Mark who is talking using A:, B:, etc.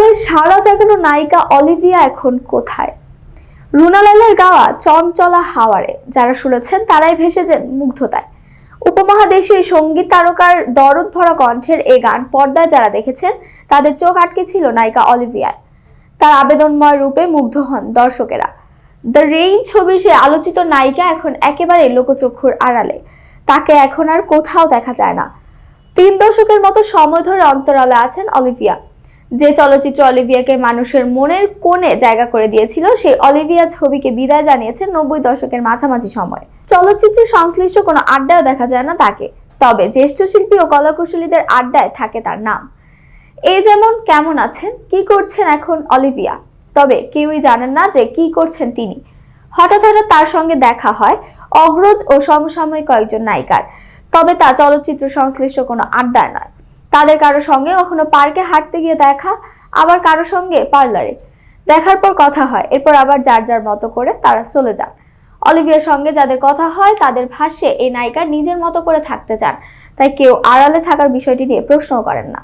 A: রুনালালের সারা জাগানো নায়িকা অলিভিয়া এখন কোথায়? রুনালালের গাওয়া চঞ্চলা হাওয়ারে, যারা শুনেছেন তারাই ভেসেছেন মুগ্ধতায়। উপমহাদেশীয় সংগীত তারকার দরদ ভরা কণ্ঠের এই গান পর্দায় যারা দেখেছেন, তাদের চোখ আটকে ছিল নায়িকা অলিভিয়ায় তার আবেদনময় রূপে মুগ্ধ হন দর্শকেরা। দ্য রেইন ছবির সে আলোচিত নায়িকা এখন একেবারে লোকচক্ষুর আড়ালে। তাকে এখন আর কোথাও দেখা যায় না। তিন দশকের মতো সময় ধরে অন্তরালে আছেন অলিভিয়া। যে চলচ্চিত্র অলিভিয়াকে মানুষের মনের কোণে জায়গা করে দিয়েছিল, সেই অলিভিয়া ছবিকে বিদায় জানিয়েছেন নব্বই দশকের মাঝামাঝি সময়। চলচ্চিত্র সংশ্লিষ্ট কোনো আড্ডায় দেখা যায় না তাকে, তবে জ্যেষ্ঠ শিল্পী ও কলাকুশলীদের আড্ডায় থাকে তার নাম। এই যেমন কেমন আছেন, কি করছেন এখন অলিভিয়া? তবে কেউই জানেন না যে কি করছেন তিনি। হঠাৎ হঠাৎ তার সঙ্গে দেখা হয় অগ্রজ ও সমসাময়িক কয়েকজন নায়িকার, তবে তা চলচ্চিত্র সংশ্লিষ্ট কোনো আড্ডায় নয়। তাদের কারও সঙ্গে কখনো পার্কে হাঁটতে গিয়ে দেখা, আবার কারও সঙ্গে পার্লারে। দেখার পর কথা হয়, এরপর আবার যার যার মতো করে তারা চলে যান। অলিভিয়ার সঙ্গে যাদের কথা হয়, তাদের ভাষ্যে এই নায়িকা নিজের মতো করে থাকতে চান, তাই কেউ আড়ালে থাকার বিষয়টি নিয়ে প্রশ্নও করেন না।